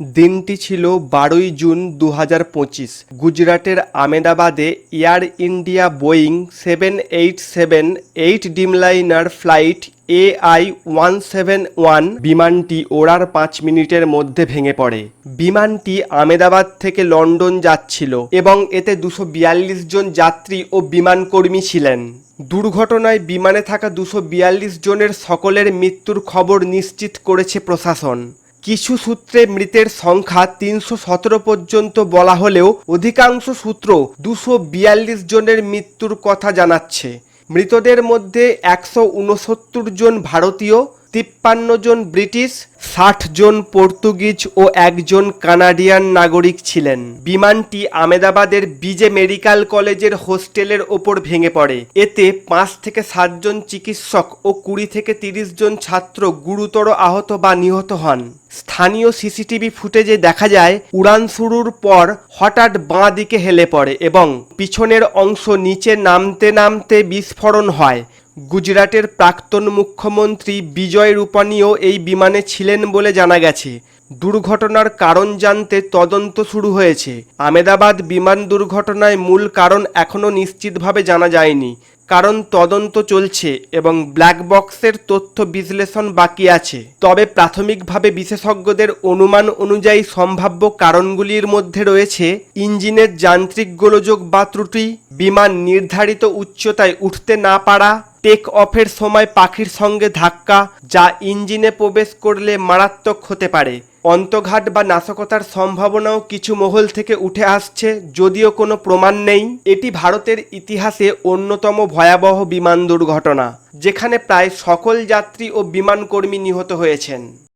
দিনটি ছিল বারোই জুন দু হাজার পঁচিশ। গুজরাটের আমেদাবাদে Air India Boeing seven eight seven eight Dreamliner flight AI one seven one বিমানটি ওড়ার পাঁচ মিনিটের মধ্যে ভেঙে পড়ে। বিমানটি আমেদাবাদ থেকে লন্ডন যাচ্ছিল এবং এতে দুশো বিয়াল্লিশ জন যাত্রী ও বিমানকর্মী ছিলেন। দুর্ঘটনায় বিমানে থাকা দুশো বিয়াল্লিশ জনের সকলের মৃত্যুর খবর নিশ্চিত করেছে প্রশাসন। কিছু সূত্রে মৃতের সংখ্যা তিনশো সতেরো পর্যন্ত বলা হলেও অধিকাংশ সূত্র দুশো বিয়াল্লিশ জনের মৃত্যুর কথা জানাচ্ছে। মৃতদের মধ্যে একশো উনসত্তর জন ভারতীয় তিপ্পান্ন জন ব্রিটিশ, ষাট জন পর্তুগিজ ও একজন কানাডিয়ান নাগরিক ছিলেন। বিমানটি আমেদাবাদের বিজে মেডিকেল কলেজের হোস্টেলের ওপর ভেঙে পড়ে। এতে পাঁচ থেকে সাতজন চিকিৎসক ও কুড়ি থেকে তিরিশ জন ছাত্র গুরুতর আহত বা নিহত হন। স্থানীয় সিসিটিভি ফুটেজে দেখা যায়, উড়ান শুরুর পর হঠাৎ বাঁ দিকে হেলে পড়ে এবং পিছনের অংশ নিচে নামতে নামতে বিস্ফোরণ হয়। গুজরাটের প্রাক্তন মুখ্যমন্ত্রী বিজয় রূপানীও এই বিমানে ছিলেন বলে জানা গেছে। দুর্ঘটনার কারণ জানতে তদন্ত শুরু হয়েছে। আমেদাবাদ বিমান দুর্ঘটনায় মূল কারণ এখনও নিশ্চিতভাবে জানা যায়নি। কারণ তদন্ত চলছে এবং ব্ল্যাক বক্সের তথ্য বিশ্লেষণ বাকি আছে। তবে প্রাথমিকভাবে বিশেষজ্ঞদের অনুমান অনুযায়ী সম্ভাব্য কারণগুলির মধ্যে রয়েছে ইঞ্জিনের যান্ত্রিক গোলযোগ বা ত্রুটি, বিমান নির্ধারিত উচ্চতায় উঠতে না পারা টেক অফের সময় পাখির সঙ্গে ধাক্কা, যা ইঞ্জিনে প্রবেশ করলে মারাত্মক হতে পারে। অন্তঘাট বা নাশকতার সম্ভাবনাও কিছু মহল থেকে উঠে আসছে, যদিও কোনো প্রমাণ নেই। এটি ভারতের ইতিহাসে অন্যতম ভয়াবহ বিমান দুর্ঘটনা, যেখানে প্রায় সকল যাত্রী ও বিমানকর্মী নিহত হয়েছেন।